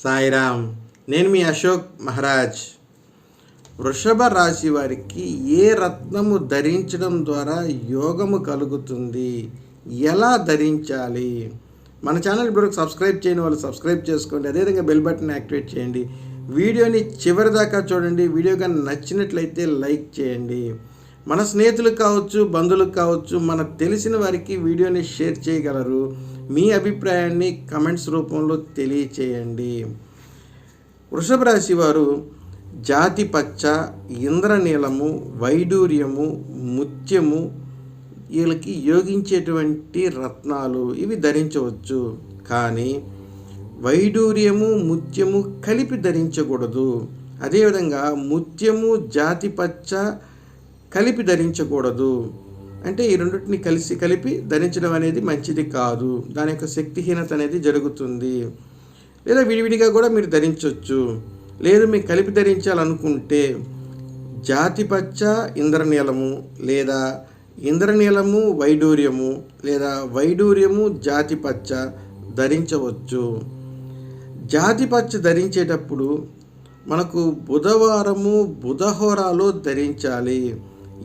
సాయిరామ్ నేను మీ అశోక్ మహారాజ్. వృషభ రాశి వారికి ఏ రత్నము ధరించడం ద్వారా యోగము కలుగుతుంది? ఎలా ధరించాలి? మన ఛానల్ ఇప్పుడు సబ్స్క్రైబ్ చేయని వాళ్ళు సబ్స్క్రైబ్ చేసుకోండి అదేవిధంగా బెల్ బటన్ యాక్టివేట్ చేయండి. వీడియోని చివరి దాకా చూడండి వీడియో కానీ నచ్చినట్లయితే లైక్ చేయండి. మన స్నేహితులకు కావచ్చు బంధువులకు కావచ్చు మనకు తెలిసిన వారికి వీడియోని షేర్ చేయగలరు. మీ అభిప్రాయాన్ని కమెంట్స్ రూపంలో తెలియచేయండి. వృషభ రాశి వారు జాతి పచ్చ ఇంద్రనీలము వైడూర్యము ముత్యము వీళ్ళకి యోగించేటువంటి రత్నాలు ఇవి ధరించవచ్చు. కానీ వైడూర్యము ముత్యము కలిపి ధరించకూడదు. అదేవిధంగా ముత్యము జాతి పచ్చ కలిపి ధరించకూడదు. అంటే ఈ రెండింటిని కలిసి కలిపి ధరించడం అనేది మంచిది కాదు. దాని యొక్క శక్తిహీనత అనేది జరుగుతుంది. లేదా విడివిడిగా కూడా మీరు ధరించవచ్చు లేదు మీరు కలిపి ధరించాలనుకుంటే జాతి పచ్చ ఇంద్రనీలము లేదా ఇంద్రనీలము వైడూర్యము లేదా వైడూర్యము జాతి పచ్చ ధరించవచ్చు. జాతి పచ్చ ధరించేటప్పుడు మనకు బుధవారము బుధహోరాలో ధరించాలి.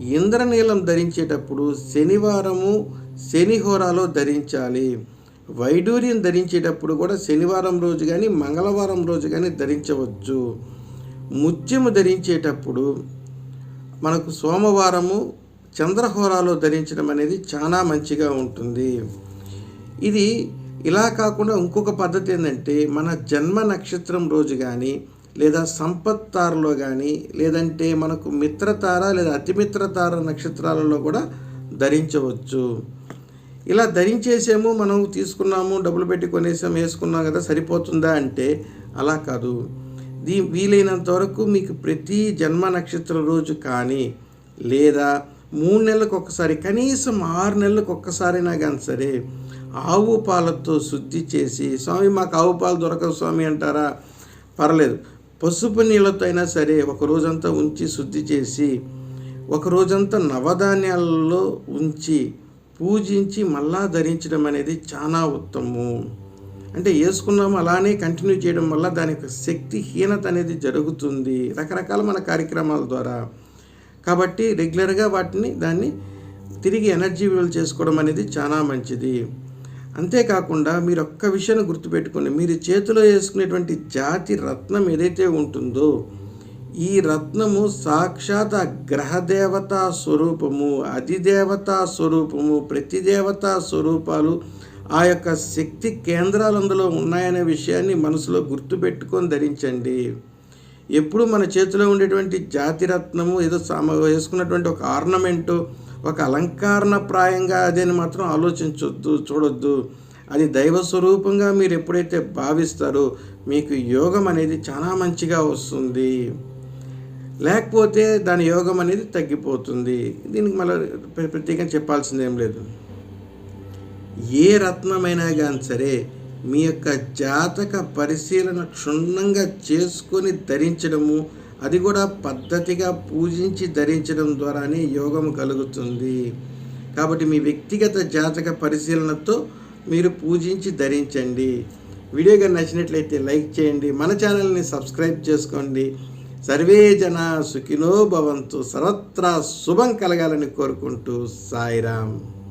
ఇంద్రనీలం ధరించేటప్పుడు శనివారము శనిహోరాలో ధరించాలి. వైడూర్యం ధరించేటప్పుడు కూడా శనివారం రోజు కానీ మంగళవారం రోజు కానీ ధరించవచ్చు. ముత్యము ధరించేటప్పుడు మనకు సోమవారము చంద్రహోరాలో ధరించడం అనేది చాలా మంచిగా ఉంటుంది. ఇది ఇలా కాకుండా ఇంకొక పద్ధతి ఏంటంటే మన జన్మ నక్షత్రం రోజు కానీ లేదా సంపత్ తారలో కానీ లేదంటే మనకు మిత్రతార లేదా అతిమిత్రతార నక్షత్రాలలో కూడా ధరించవచ్చు. ఇలా ధరించేసాము మనం తీసుకున్నాము డబ్బులు పెట్టి కొనేసాము వేసుకున్నాం కదా సరిపోతుందా అంటే అలా కాదు. దీ వీలైనంత వరకు మీకు ప్రతి జన్మ నక్షత్రం రోజు కానీ లేదా మూడు నెలలకు ఒక్కసారి కనీసం ఆరు నెలలకు ఒక్కసారైనా కానీ సరే ఆవు పాలతో శుద్ధి చేసి స్వామి మాకు ఆవు పాలు దొరకదు స్వామి అంటారా? పర్లేదు. పసుపు నీళ్ళతో అయినా సరే ఒక రోజంతా ఉంచి శుద్ధి చేసి ఒక రోజంతా నవధాన్యాలలో ఉంచి పూజించి మళ్ళా ధరించడం అనేది చాలా ఉత్తమము. అంటే వేసుకున్నాము అలానే కంటిన్యూ చేయడం వల్ల దాని యొక్క శక్తిహీనత అనేది జరుగుతుంది. రకరకాల మన కార్యక్రమాల ద్వారా. కాబట్టి రెగ్యులర్గా వాటిని దాన్ని తిరిగి ఎనర్జీ విలువలు చేసుకోవడం అనేది చాలా మంచిది. అంతేకాకుండా మీరు ఒక్క విషయాన్ని గుర్తుపెట్టుకోండి. మీరు చేతిలో వేసుకునేటువంటి జాతి రత్నం ఏదైతే ఉంటుందో ఈ రత్నము సాక్షాత్ ఆ గ్రహదేవతా స్వరూపము అధిదేవతా స్వరూపము ప్రతిదేవతా స్వరూపాలు ఆ యొక్క శక్తి కేంద్రాలు అందులో ఉన్నాయనే విషయాన్ని మనసులో గుర్తుపెట్టుకొని ధరించండి. ఎప్పుడు మన చేతిలో ఉండేటువంటి జాతి రత్నము ఏదో సామ వేసుకున్నటువంటి ఒక ఆర్నమెంటు ఒక అలంకరణ ప్రాయంగా అదని మాత్రం ఆలోచించొద్దు చూడొద్దు. అది దైవ స్వరూపంగా మీరు ఎప్పుడైతే భావిస్తారో మీకు యోగం అనేది చాలా మంచిగా వస్తుంది. లేకపోతే దాని యోగం అనేది తగ్గిపోతుంది. దీనికి మళ్ళీ ప్రత్యేకంగా చెప్పాల్సింది ఏం లేదు. ఏ రత్నమైనా కానీ సరే మీ యొక్క జాతక పరిశీలన క్షుణ్ణంగా చేసుకొని ధరించడము అది కూడా పద్ధతిగా పూజించి ధరించడం ద్వారానే యోగం కలుగుతుంది. కాబట్టి మీ వ్యక్తిగత జాతక పరిశీలనతో మీరు పూజించి ధరించండి. వీడియో కానీ నచ్చినట్లయితే లైక్ చేయండి. మన ఛానల్ని సబ్స్క్రైబ్ చేసుకోండి. సర్వే జన సుఖినో భవంతు. సర్వత్రా శుభం కలగాలని కోరుకుంటూ సాయిరామ్